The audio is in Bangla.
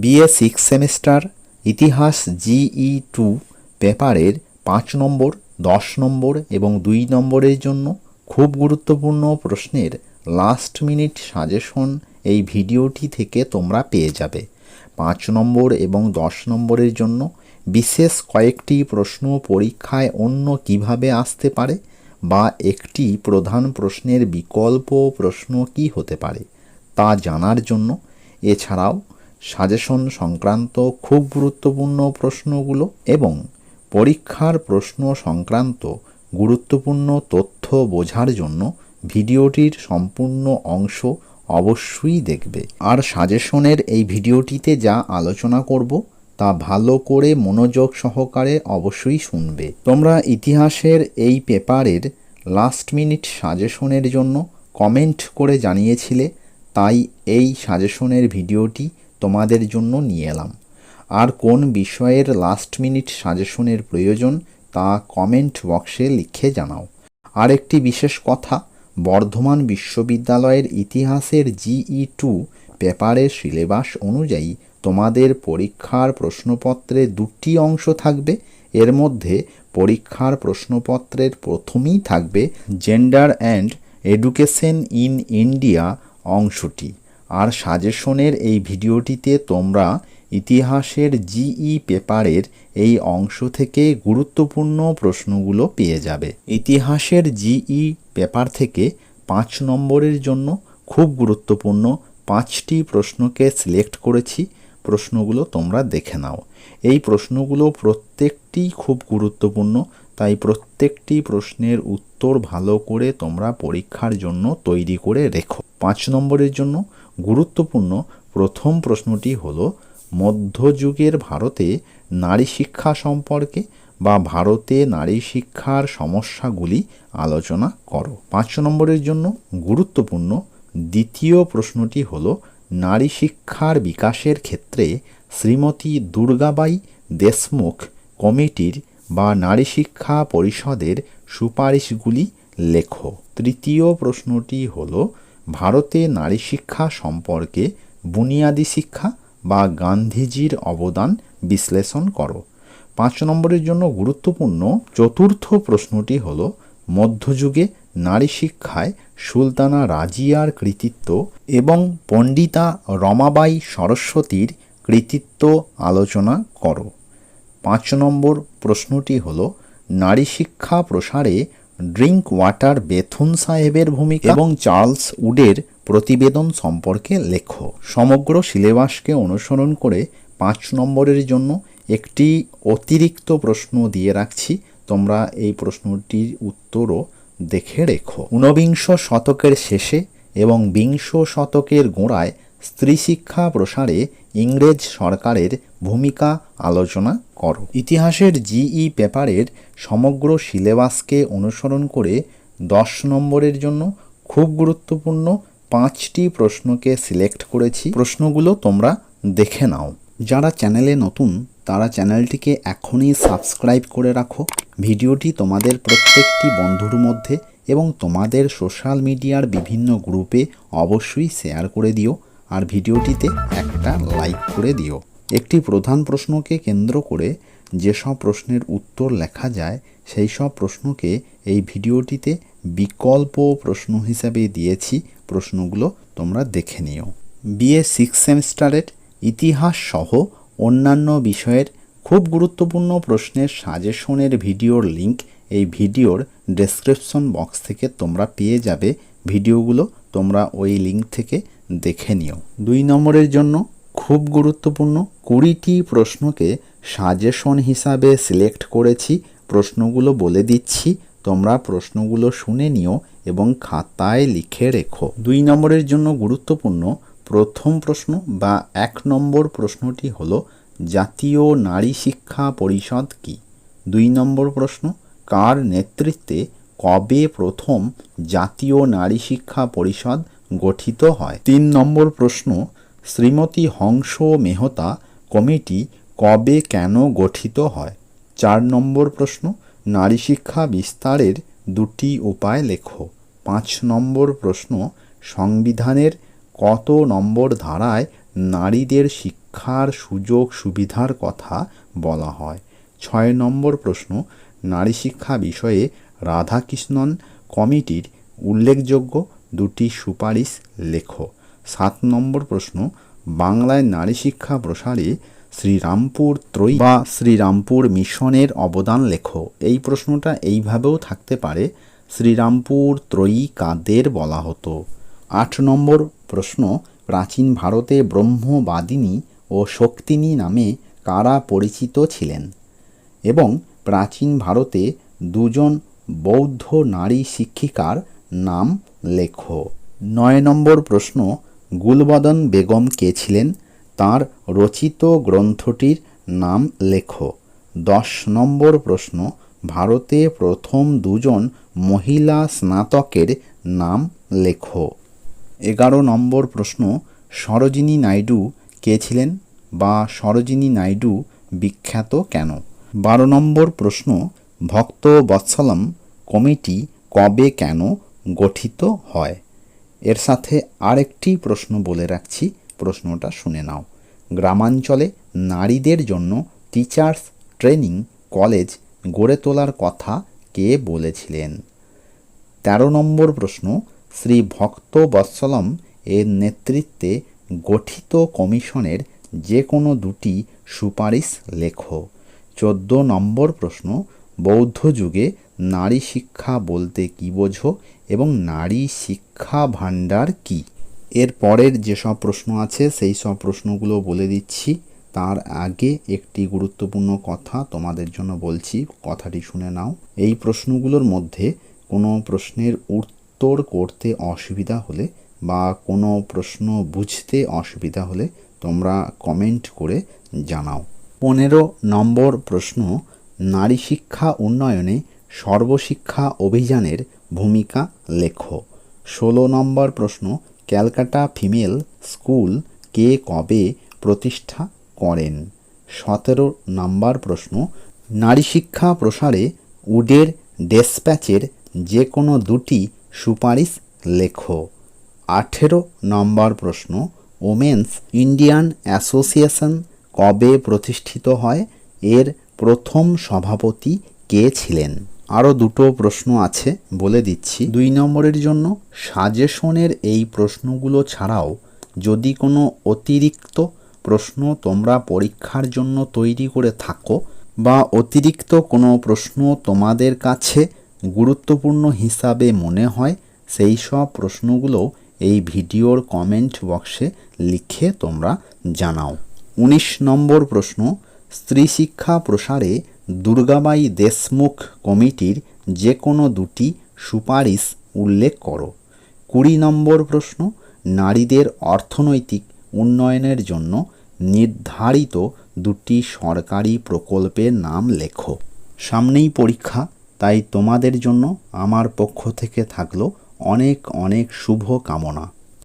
বিএ সিক্স সেমিস্টার ইতিহাস জিই টু পেপারের পাঁচ নম্বর, দশ নম্বর এবং দুই নম্বরের জন্য খুব গুরুত্বপূর্ণ প্রশ্নের লাস্ট মিনিট সাজেশন এই ভিডিওটি থেকে তোমরা পেয়ে যাবে। পাঁচ নম্বর এবং দশ নম্বরের জন্য বিশেষ কয়েকটি প্রশ্ন পরীক্ষায় অন্য কীভাবে আসতে পারে বা একটি প্রধান প্রশ্নের বিকল্প প্রশ্ন কি হতে পারে তা জানার জন্য এছাড়াও সাজেশন সংক্রান্ত খুব গুরুত্বপূর্ণ প্রশ্নগুলো এবং পরীক্ষার প্রশ্ন সংক্রান্ত গুরুত্বপূর্ণ তথ্য বোঝার জন্য ভিডিওটির সম্পূর্ণ অংশ অবশ্যই দেখবে। আর সাজেশনের এই ভিডিওটিতে যা আলোচনা করব, তা ভালো করে মনোযোগ সহকারে অবশ্যই শুনবে। তোমরা ইতিহাসের এই পেপারের লাস্ট মিনিট সাজেশনের জন্য কমেন্ট করে জানিয়েছিলে, তাই এই সাজেশনের ভিডিওটি তোমাদের জন্য নিয়ে এলাম। আর কোন বিষয়ের লাস্ট মিনিট সাজেশনের প্রয়োজন, তা কমেন্ট বক্সে লিখে জানাও। আর একটি বিশেষ কথা, বর্ধমান বিশ্ববিদ্যালয়ের ইতিহাসের জিই টু পেপারের সিলেবাস অনুযায়ী তোমাদের পরীক্ষার প্রশ্নপত্রে দুটি অংশ থাকবে। এর মধ্যে পরীক্ষার প্রশ্নপত্রের প্রথমেই থাকবে gender and education in India অংশটি। আর সাজেশনের এই ভিডিওটিতে তোমরা ইতিহাসের জিই পেপারের এই অংশ থেকে গুরুত্বপূর্ণ প্রশ্নগুলো পেয়ে যাবে। ইতিহাসের জিই পেপার থেকে পাঁচ নম্বরের জন্য খুব গুরুত্বপূর্ণ পাঁচটি প্রশ্নকে সিলেক্ট করেছি। প্রশ্নগুলো তোমরা দেখে নাও। এই প্রশ্নগুলো প্রত্যেকটি খুব গুরুত্বপূর্ণ, তাই প্রত্যেকটি প্রশ্নের উত্তর ভালো করে তোমরা পরীক্ষার জন্য তৈরি করে রেখো। পাঁচ নম্বরের জন্য গুরুত্বপূর্ণ প্রথম প্রশ্নটি হলো, মধ্যযুগের ভারতে নারী শিক্ষা সম্পর্কে বা ভারতে নারী শিক্ষার সমস্যাগুলি আলোচনা করো। পাঁচ নম্বরের জন্য গুরুত্বপূর্ণ দ্বিতীয় প্রশ্নটি হল, নারী শিক্ষার বিকাশের ক্ষেত্রে শ্রীমতী দুর্গাবাই দেশমুখ কমিটির বা নারী শিক্ষা পরিষদের সুপারিশগুলি লেখো। তৃতীয় প্রশ্নটি হল ভারতে নারী শিক্ষা সম্পর্কে বুনিয়াদী শিক্ষা বা গান্ধীজির অবদান বিশ্লেষণ করো। পাঁচ নম্বরের জন্য গুরুত্বপূর্ণ চতুর্থ প্রশ্নটি হল, মধ্যযুগে নারী শিক্ষায় সুলতানা রাজিয়ার কৃতিত্ব এবং পণ্ডিতা রমাবাই সরস্বতীর কৃতিত্ব আলোচনা করো। পাঁচ নম্বর প্রশ্নটি হল, নারী শিক্ষা প্রসারে ড্রিঙ্ক ওয়াটার বেথুন সাহেবের ভূমিকা এবং চার্লস উডের প্রতিবেদন সম্পর্কে লেখো। সমগ্র সিলেবাসকে অনুসরণ করে পাঁচ নম্বরের জন্য একটি অতিরিক্ত প্রশ্ন দিয়ে রাখছি। তোমরা এই প্রশ্নটির উত্তরও দেখে রেখো। ঊনবিংশ শতকের শেষে এবং বিংশ শতকের গোড়ায় স্ত্রী শিক্ষা প্রসারে ইংরেজ সরকারের ভূমিকা আলোচনা করো। ইতিহাসের জিই পেপারের সমগ্র সিলেবাসকে অনুসরণ করে দশ নম্বরের জন্য খুব গুরুত্বপূর্ণ পাঁচটি প্রশ্নকে সিলেক্ট করেছি। প্রশ্নগুলো তোমরা দেখে নাও। যারা চ্যানেলে নতুন, তারা চ্যানেলটিকে এখনই সাবস্ক্রাইব করে রাখো। ভিডিওটি তোমাদের প্রত্যেকটি বন্ধুর মধ্যে এবং তোমাদের সোশ্যাল মিডিয়ার বিভিন্ন গ্রুপে অবশ্যই শেয়ার করে দিও। আর ভিডিওটিতে একটা লাইক করে দিও। একটি প্রধান প্রশ্নকে কেন্দ্র করে যেসব প্রশ্নের উত্তর লেখা যায়, সেই সব প্রশ্নকে এই ভিডিওটিতে বিকল্প প্রশ্ন হিসাবে দিয়েছি। প্রশ্নগুলো তোমরা দেখে নিও। বিএ সিক্স সেমিস্টারের ইতিহাস সহ অন্যান্য বিষয়ের খুব গুরুত্বপূর্ণ প্রশ্নের সাজেশনের ভিডিওর লিংক এই ভিডিওর ডেসক্রিপশন বক্স থেকে তোমরা পেয়ে যাবে। ভিডিওগুলো তোমরা ওই লিংক থেকে দেখে নিও। দুই নম্বরের জন্য খুব গুরুত্বপূর্ণ কুড়িটি প্রশ্নকে সাজেশন হিসাবে সিলেক্ট করেছি, প্রশ্নগুলো বলে দিচ্ছি, তোমরা প্রশ্নগুলো শুনে নিও এবং খাতায় লিখে রেখো। দুই নম্বরের জন্য গুরুত্বপূর্ণ প্রথম প্রশ্ন বা এক নম্বর প্রশ্নটি হল, জাতীয় নারী শিক্ষা পরিষদ কি? দুই নম্বর প্রশ্ন, কার নেতৃত্বে কবে প্রথম জাতীয় নারী শিক্ষা পরিষদ গঠিত হয়? তিন নম্বর প্রশ্ন, শ্রীমতী হংস মেহতা কমিটি কবে কেন গঠিত হয়? চার নম্বর প্রশ্ন, নারী শিক্ষা বিস্তারের দুটি উপায় লেখো। পাঁচ নম্বর প্রশ্ন, সংবিধানের কত নম্বর ধারায় নারীদের শিক্ষার সুযোগ সুবিধার কথা বলা হয়? ছয় নম্বর প্রশ্ন, নারী শিক্ষা বিষয়ে রাধাকৃষ্ণন কমিটির উল্লেখযোগ্য দুটি সুপারিশ লেখো। সাত নম্বর প্রশ্ন বাংলায় নারী শিক্ষা প্রসারে শ্রীরামপুর ত্রয়ী বা শ্রীরামপুর মিশনের অবদান লেখো। এই প্রশ্নটা এইভাবেও থাকতে পারে, শ্রীরামপুর ত্রয়ী কাদের বলা হতো? আট নম্বর প্রশ্ন, প্রাচীন ভারতে ব্রহ্মবাদিনী ও শক্তিনী নামে কারা পরিচিত ছিলেন? এবং প্রাচীন ভারতে দুজন বৌদ্ধ নারী শিক্ষিকার নাম লেখো। নয় নম্বর প্রশ্ন গুলবদন বেগম কে ছিলেন? তার রচিত গ্রন্থটির নাম লেখো। দশ নম্বর প্রশ্ন, ভারতে প্রথম দুজন মহিলা স্নাতকের নাম লেখো। এগারো নম্বর প্রশ্ন, সরোজিনী নাইডু কে ছিলেন বা সরোজিনী নাইডু বিখ্যাত কেন? বারো নম্বর প্রশ্ন, ভক্ত বৎসলম কমিটি কবে কেন গঠিত হয়? এর সাথে আরেকটি প্রশ্ন বলে রাখছি, প্রশ্নটা শুনে নাও। গ্রামাঞ্চলে নারীদের জন্য টিচার্স ট্রেনিং কলেজ গড়ে তোলার কথা কে বলেছিলেন? তেরো নম্বর প্রশ্ন, শ্রী ভক্ত বৎসলম এর নেতৃত্বে গঠিত কমিশনের যে কোনো দুটি সুপারিশ লেখো। চোদ্দ নম্বর প্রশ্ন বৌদ্ধ যুগে নারী শিক্ষা বলতে কী বোঝো এবং নারী শিক্ষা ভাণ্ডার কী? এর পরের যেসব প্রশ্ন আছে, সেই সব প্রশ্নগুলো বলে দিচ্ছি। তার আগে একটি গুরুত্বপূর্ণ কথা তোমাদের জন্য বলছি, কথাটি শুনে নাও। এই প্রশ্নগুলোর মধ্যে কোনো প্রশ্নের উত্তর করতে অসুবিধা হলে বা কোনো প্রশ্ন বুঝতে অসুবিধা হলে তোমরা কমেন্ট করে জানাও। পনেরো নম্বর প্রশ্ন নারী শিক্ষা উন্নয়নে সর্বশিক্ষা অভিযানের ভূমিকা লেখো। ষোলো নম্বর প্রশ্ন, ক্যালকাটা ফিমেল স্কুল কে কবে প্রতিষ্ঠা করেন? সতেরো নম্বর প্রশ্ন, নারী শিক্ষা প্রসারে উডের ডেসপ্যাচের যে কোনো দুটি সুপারিশ লেখো। আঠেরো নম্বর প্রশ্ন, ওমেন্স ইন্ডিয়ান অ্যাসোসিয়েশন কবে প্রতিষ্ঠিত হয়? এর প্রথম সভাপতি কে ছিলেন? আরও দুটো প্রশ্ন আছে বলে দিচ্ছি। দুই নম্বরের জন্য সাজেশনের এই প্রশ্নগুলো ছাড়াও যদি কোনো অতিরিক্ত প্রশ্ন তোমরা পরীক্ষার জন্য তৈরি করে থাকো বা অতিরিক্ত কোনো প্রশ্ন তোমাদের কাছে গুরুত্বপূর্ণ হিসাবে মনে হয়, সেই সব প্রশ্নগুলো এই ভিডিওর কমেন্ট বক্সে লিখে তোমরা জানাও। উনিশ নম্বর প্রশ্ন স্ত্রী শিক্ষা প্রসারে দুর্গাবাই দেশমুখ কমিটির যে কোনো দুটি সুপারিশ উল্লেখ করো। কুড়ি নম্বর প্রশ্ন, নারীদের অর্থনৈতিক উন্নয়নের জন্য নির্ধারিত দুটি সরকারি প্রকল্পের নাম লেখো। সামনেই পরীক্ষা, তাই তোমাদের জন্য আমার পক্ষ থেকে থাকল অনেক অনেক শুভ কামনা।